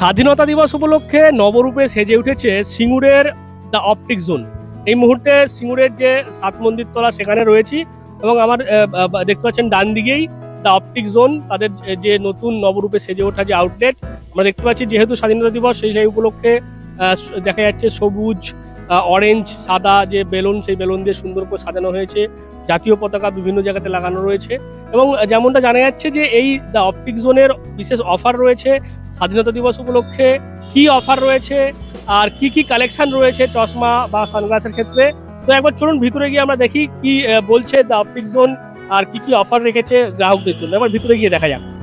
স্বাধীনতা দিবস উপলক্ষে নবরূপে সেজে উঠেছে সিঙ্গুরের দ্য অপটিক জোন। এই মুহূর্তে সিঙ্গুরের যে সাত মন্দির তলা সেখানে রয়েছি এবং আমার দেখতে পাচ্ছেন ডান দিকেই দ্য অপটিক জোন, তাদের যে নতুন নবরূপে সেজে ওঠা যে আউটলেট আমরা দেখতে পাচ্ছি যেহেতু স্বাধীনতা দিবস, সেই সেই উপলক্ষে দেখা যাচ্ছে সবুজ অরেঞ্জ সাদা যে বেলুন, সেই বেলুন দিয়ে সুন্দর করে সাজানো হয়েছে। জাতীয় পতাকা বিভিন্ন জায়গাতে লাগানো রয়েছে। এবং যেমনটা জানা যাচ্ছে যে এই দ্য অপটিক জোনের বিশেষ অফার রয়েছে স্বাধীনতা দিবস উপলক্ষে। কি অফার রয়েছে? আর কি কি কালেকশন রয়েছে চশমা বা সানগ্লাসের ক্ষেত্রে? তো একবার চলুন ভিতরে গিয়ে আমরা দেখি কি বলছে দ্য অপটিক জোন আর কি কি অফার রেখেছে গ্রাহকদের জন্য। এবার ভিতরে গিয়ে দেখা যাক।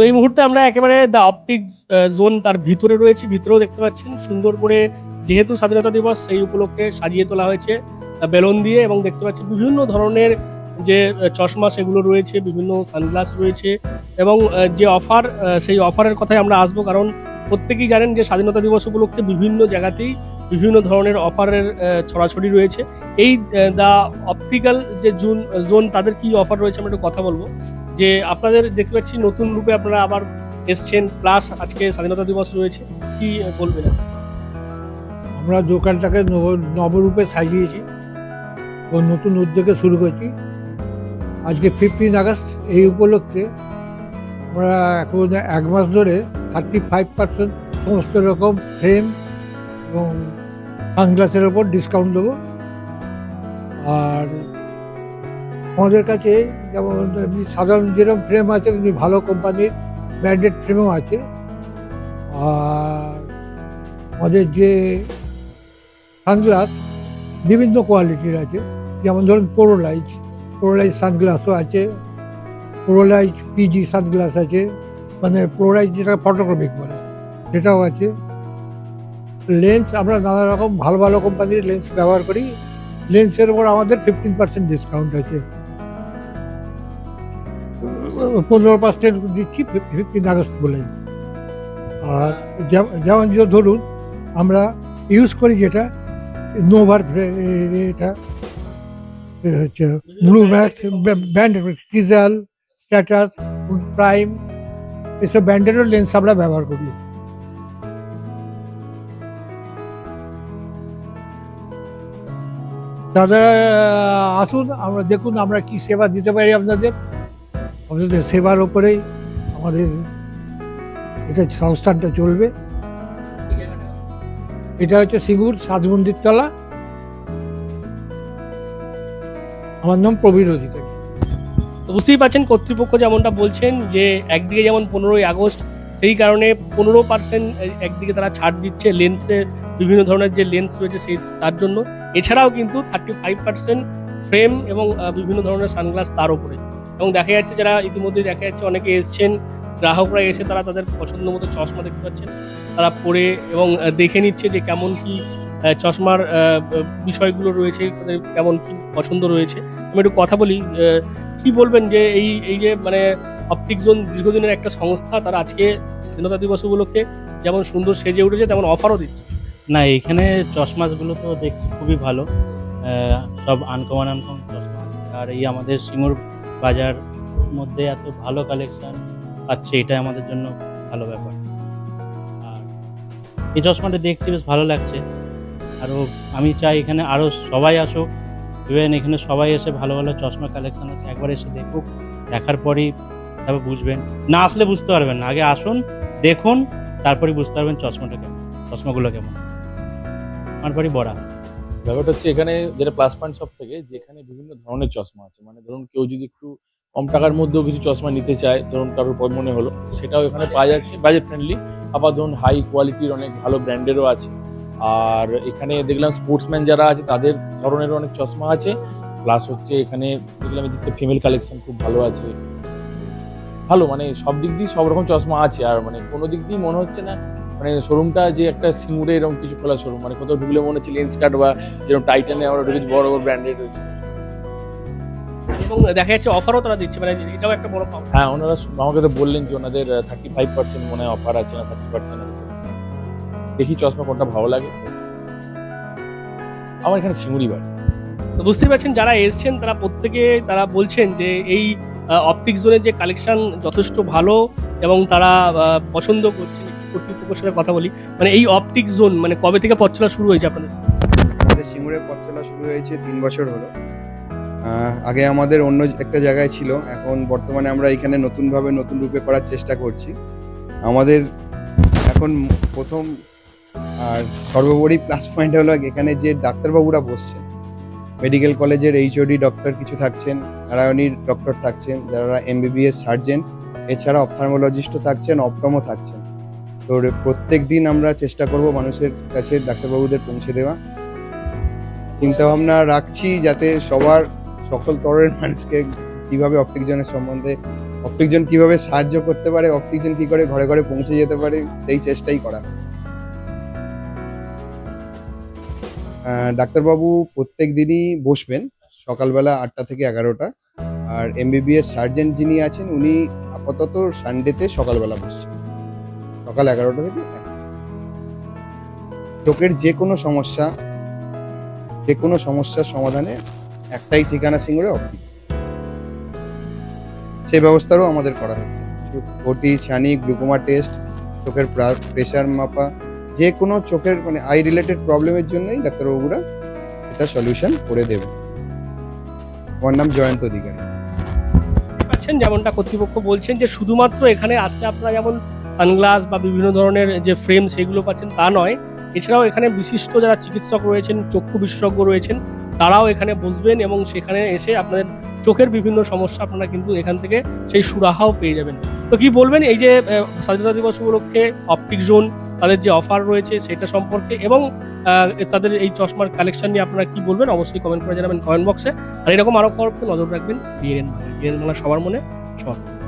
তো এই মুহূর্তে আমরা একেবারে দ্য অপটিক জোন তার ভিতরে রয়েছে। ভিতরেও দেখতে পাচ্ছেন সুন্দর করে যেহেতু স্বাধীনতা দিবস, সেই উপলক্ষে সাজিয়ে তোলা হয়েছে বেলুন দিয়ে এবং দেখতে পাচ্ছি বিভিন্ন ধরনের যে চশমা সেগুলো রয়েছে, বিভিন্ন সানগ্লাস রয়েছে এবং যে অফার সেই অফারের কথাই আমরা আসব কারণ প্রত্যেকেই জানেন যে স্বাধীনতা দিবস উপলক্ষে বিভিন্ন জায়গাতেই বিভিন্ন ধরনের অফারের ছড়াছড়ি রয়েছে। এই দ্য অপটিক্যাল যে জোন জোন, তাদের কি অফার রয়েছে আমরা একটু কথা বলব। যে আপনাদের দেখতে পাচ্ছি নতুন রূপে আপনারা আবার এসছেন প্লাস আজকে স্বাধীনতা দিবস রয়েছে। কি বলবেন আমরা দোকানটাকে নব- নবরূপে সাজিয়েছি ও নতুন উদ্যোগে শুরু করেছি। আজকে ফিফটিন আগস্ট, এই উপলক্ষে আমরা এখন এক মাস ধরে থার্টি ফাইভ পার্সেন্ট সমস্ত রকম ফ্রেম এবং সানগ্লাসের ওপর ডিসকাউন্ট দেবো। আর আমাদের কাছে যেমন এমনি সাধারণ যেরকম ফ্রেম আছে এমনি ভালো কোম্পানির ব্র্যান্ডেড ফ্রেমও আছে। আর আমাদের যে সানগ্লাস বিভিন্ন কোয়ালিটির আছে। যেমন ধরুন পোরোলাইজ পোরোলাইজ সানগ্লাসও আছে পোরোলাইজ পিজি সানগ্লাস আছে। মানে পোরোলাইজ যেটা ফটোক্রমিক বলে, সেটাও আছে। লেন্স আমরা নানা রকম ভালো ভালো কোম্পানির লেন্স ব্যবহার করি। লেন্সের উপর আমাদের ফিফটিন পার্সেন্ট ডিসকাউন্ট আছে। পনেরো পার্সেন্ট দিচ্ছি ফিফটিন আগস্ট বলে। আর যেম- যেমন যে ধরুন, আমরা ইউজ করি যেটা নোভার এটা হচ্ছে ব্লু ম্যাক্স ব্যান্ড কিজাল স্ট্যাটাস প্রাইম এসব ব্যান্ডেরও লেন্স আমরা ব্যবহার করি। দাদা, আসুন, আমরা দেখুন আমরা কি সেবা দিতে পারি আপনাদের। আপনাদের সেবার ওপরেই আমাদের এটা সংস্থানটা চলবে। এটা হচ্ছে সিঙ্গুর সাত মন্দির তলা আমার নাম প্রবীর অধিকারী। তো বুঝতেই পারছেন, কর্তৃপক্ষ যেমনটা বলছেন যে, একদিকে যেমন পনেরোই আগস্ট, সেই কারণে পনেরো পার্সেন্ট একদিকে তারা ছাড় দিচ্ছে লেন্সের বিভিন্ন ধরনের যে লেন্স রয়েছে সেই, তার জন্য। এছাড়াও কিন্তু থার্টি ফাইভ পার্সেন্ট ফ্রেম এবং বিভিন্ন ধরনের সানগ্লাস তার উপরে। এবং দেখা যাচ্ছে যারা ইতিমধ্যে দেখা যাচ্ছে অনেকে এসছেন, গ্রাহকরা এসে তারা তাদের পছন্দ মতো চশমা দেখতে পাচ্ছেন। তারা পরে এবং দেখে নিচ্ছে যে কেমন কি চশমার বিষয়গুলো রয়েছে কেমন কি পছন্দ রয়েছে। আমি একটু কথা বলি কি বলবেন যে এই এই যে মানে অপটিক জোন দীর্ঘদিনের একটা সংস্থা, তারা আজকে স্বাধীনতা দিবস উপলক্ষে যেমন সুন্দর সেজে উঠেছে, তেমন অফারও দিচ্ছে। না, এখানে চশমাগুলো তো দেখছি খুবই ভালো। সব আনকমন আনকমন চশমা। আর এই আমাদের সিঙ্গুর বাজার মধ্যে এত ভালো কালেকশন পাচ্ছে এটা আমাদের জন্য ভালো ব্যাপার। আর এই চশমাটা দেখছি বেশ ভালো লাগছে। আরও আমি চাই এখানে আরও সবাই আসুক। ইভেন এখানে সবাই এসে ভালো ভালো চশমা কালেকশন আছে, একবার এসে দেখুক, দেখার পরই তারপর বুঝবেন। না আসলে বুঝতে পারবেন না, আগে আসুন, দেখুন তারপরে বুঝতে পারবেন চশমাটা কেমন, চশমাগুলো কেমন। আমার বাড়ি বড়া। ব্যাপারটা হচ্ছে এখানে যেটা প্লাস পয়েন্ট সব থেকে, যেখানে বিভিন্ন ধরনের চশমা আছে। মানে ধরুন কেউ যদি একটু কম টাকার মধ্যেও কিছু চশমা নিতে চায়, ধরুন কারোর পর মনে হলো, সেটাও এখানে পাওয়া যাচ্ছে বাজেট ফ্রেন্ডলি আবার ধরুন হাই কোয়ালিটির অনেক ভালো ব্র্যান্ডেরও আছে। আর এখানে দেখলাম স্পোর্টসম্যান যারা আছে তাদের ধরনের অনেক চশমা আছে। প্লাস হচ্ছে এখানে দেখলাম এদিকে ফিমেল কালেকশন খুব ভালো আছে। ভালো মানে সব দিক দিয়ে সব রকম চশমা আছে। আর মানে কোনো দিক দিয়ে মনে হচ্ছে না মানে শোরুমটা যে একটা সিঙ্গুরে এরকম কিছু খোলা শোরুম মানে কোথাও ঢুকলে মনে হচ্ছে লেন্স কার্ড বা যেরকম টাইটানে আমরা ঢুকেছি বড় বড় ব্র্যান্ডেড রয়েছে এবং দেখা যাচ্ছে অফারও তারা দিচ্ছে মানে এটাও একটা বড় পাওয়া হ্যাঁ ওনারা আমাকে তো বললেন যে ওনাদের থার্টি ফাইভ পার্সেন্ট মনে হয় অফার আছে না থার্টি পার্সেন্ট আছে। দেখি চশমা কোনটা ভালো লাগে। আমার এখানে সিঙ্গুরি বাড়ি। তো বুঝতেই পারছেন যারা এসছেন তারা প্রত্যেকে তারা বলছেন যে এই অপটিক জোনের যে কালেকশন যথেষ্ট ভালো এবং তারা পছন্দ করছেন একটু কর্তৃপক্ষের সাথে কথা বলি। মানে এই অপটিক জোন মানে কবে থেকে পথ চলা শুরু হয়েছে আপনাদের? আমাদের সিঙ্গুরে পথ চলা শুরু হয়েছে তিন বছর হলো। আগে আমাদের অন্য একটা জায়গায় ছিল। এখন বর্তমানে আমরা এখানে নতুনভাবে নতুন রূপে করার চেষ্টা করছি। আমাদের এখন প্রথম আর সর্বোপরি প্লাস পয়েন্ট হলো এখানে যে ডাক্তারবাবুরা বসছেন মেডিকেল কলেজের এইচওডি ডক্টর কিছু থাকছেন, নারায়ণীর ডক্টর থাকছেন, যারা এমবিবিএস সার্জেন এছাড়া অপথার্মোলজিস্টও থাকছেন অপটমও থাকছেন। তো প্রত্যেক দিন আমরা চেষ্টা করব মানুষের কাছে ডাক্তারবাবুদের পৌঁছে দেওয়া। চিন্তা ভাবনা রাখছি যাতে সবার সকল স্তরের মানুষকে কীভাবে অপটিকজনের সম্বন্ধে, অপটিকজন কীভাবে সাহায্য করতে পারে, অপটিকজন কী করে ঘরে ঘরে পৌঁছে যেতে পারে, সেই চেষ্টাই করা হচ্ছে। ডাক্তারবাবু প্রত্যেক দিনই বসবেন, সকালবেলা আটটা থেকে এগারোটা। আর এমবিবিএস সার্জন যিনি আছেন, উনি আপাতত সানডেতে সকালবেলা বসছেন। সকাল এগারোটা থেকে। চোখের যে কোনো সমস্যা, যে কোনো সমস্যার সমাধানে একটাই ঠিকানা সিঙ্গুরে অপটিক সেই ব্যবস্থারও আমাদের করা হচ্ছে ওটি ছানি, গ্লুকোমা টেস্ট, চোখের প্রেশার মাপা যে কোনো চোখের মানে আই রিলেটেড প্রবলেমের জন্যই ডাক্তারবাবুরা এটা সলিউশন করে দেবে। আমার নাম জয়ন্ত অধিকারী। পাচ্ছেন যেমনটা কর্তৃপক্ষ বলছেন যে শুধুমাত্র এখানে আসলে আপনারা যেমন সানগ্লাস বা বিভিন্ন ধরনের যে ফ্রেম সেগুলো পাচ্ছেন তা নয়, এছাড়াও এখানে বিশিষ্ট যারা চিকিৎসক রয়েছেন, চক্ষু বিশেষজ্ঞ রয়েছেন, তারাও এখানে বসবেন এবং সেখানে এসে আপনাদের চোখের বিভিন্ন সমস্যা আপনারা কিন্তু এখান থেকে সেই সুরাহাও পেয়ে যাবেন। তো কি বলবেন? এই যে স্বাধীনতা দিবস উপলক্ষে অপটিক জোন তাদের যে অফার রয়েছে সেটা সম্পর্কে এবং তাদের এই চশমার কালেকশন নিয়ে আপনারা কি বলবেন অবশ্যই কমেন্ট করে জানাবেন কমেন্ট বক্সে আর এরকম আরও খবর নজর রাখবেন। বিএন বাংলা বিএন বাংলা সবার মনে সবার